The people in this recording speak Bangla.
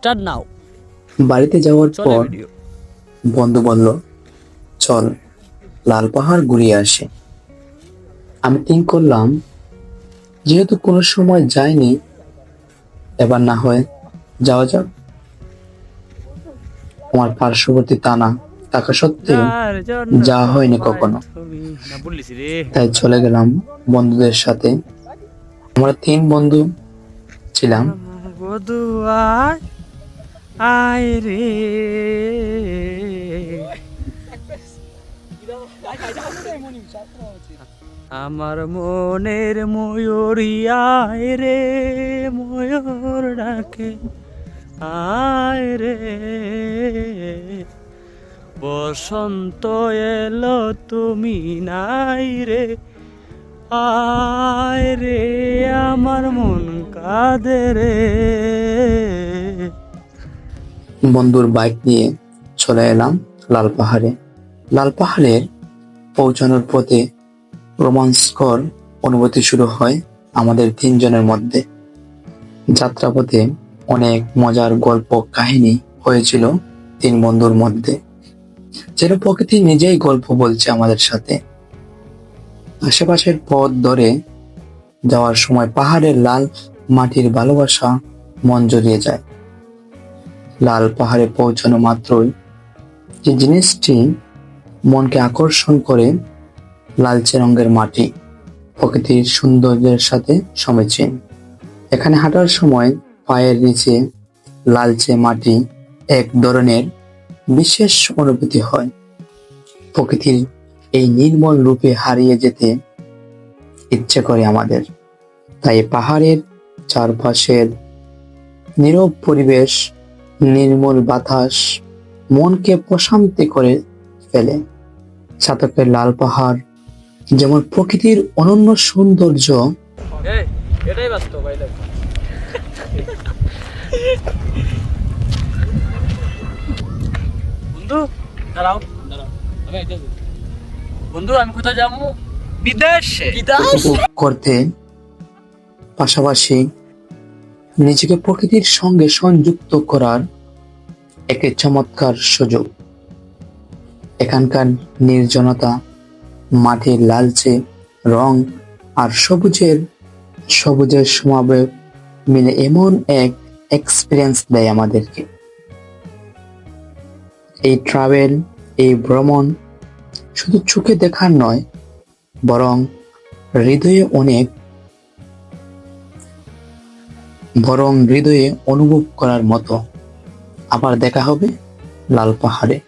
স্টার্ট নাও বাড়িতে যাওয়ার পর বন্ধু বলল চল লাল পাহাড় ঘুরিয়ে আসে। আমি থিঙ্ক করলাম যেহেতু কোনো সময় যাইনি এবার না হয় যাওয়া যাক। আমার পার্শ্ববর্তী টানা থাকা সত্ত্বেও যাওয়া হয়নি কখনো। তাই চলে গেলাম বন্ধুদের সাথে। আমরা তিন বন্ধু ছিলাম। আয় রে। আমার মনের ময়ূরী আয় রে, ময়ূর ডাকে, আয় রে। বসন্ত এলো, তুমি নাই রে। আয় রে, আমার মন কাঁদে রে। বন্ধুর বাইক নিয়ে চলে এলাম লাল পাহাড়ে। লাল পাহাড়ে পৌঁছানোর পথে রোমাঞ্চকর অনুভূতি শুরু হয় আমাদের তিনজনের মধ্যে। যাত্রাপথে অনেক মজার গল্প কাহিনী হয়েছিল তিন বন্ধুর মধ্যে। যেন প্রকৃতি নিজেই গল্প বলছে আমাদের সাথে। আশেপাশের পথ ধরে যাওয়ার সময় পাহাড়ের লাল মাটির ভালোবাসা মন জড়িয়ে যায়। লাল পাহাড়ে পৌঁছানো মাত্রই যে জিনিসটি মনকে আকর্ষণ করে লালচে রঙের মাটি, প্রকৃতির সৌন্দর্যের সাথে সমীচীন এখানে হাঁটার সময় পায়ের নিচে লালচে মাটি এক ধরনের বিশেষ অনুভূতি হয়। প্রকৃতির এই নির্মল রূপে হারিয়ে যেতে ইচ্ছে করে আমাদের। তাই পাহাড়ের চারপাশের নীরব পরিবেশ নির্মল বাতাস মনকে প্রশান্তি করে ফেলে। চাতকের লাল পাহাড় যেমন প্রকৃতির অনন্য সৌন্দর্য। এটাই বাস্তব বন্ধু দাঁড়াও দাঁড়াও। আমি বন্ধু আমি কোথায় যাব? বিদেশে। বিদেশ? করতে পাশাপাশি নিজেকে প্রকৃতির সঙ্গে সংযুক্ত করার একটি চমৎকার সুযোগ। এখানকার নির্জনতা মাটির লালচে রং আর সবুজের সবুজের সমাবেশ মিলে এমন এক এক্সপিরিয়েন্স দেয় আমাদেরকে। এই ট্রাভেল এই ভ্রমণ শুধু চোখে দেখার নয়, বরং হৃদয়ে অনেক বরং হৃদয়ে অনুভব করার মতো। আবার দেখা হবে লাল পাহাড়ে।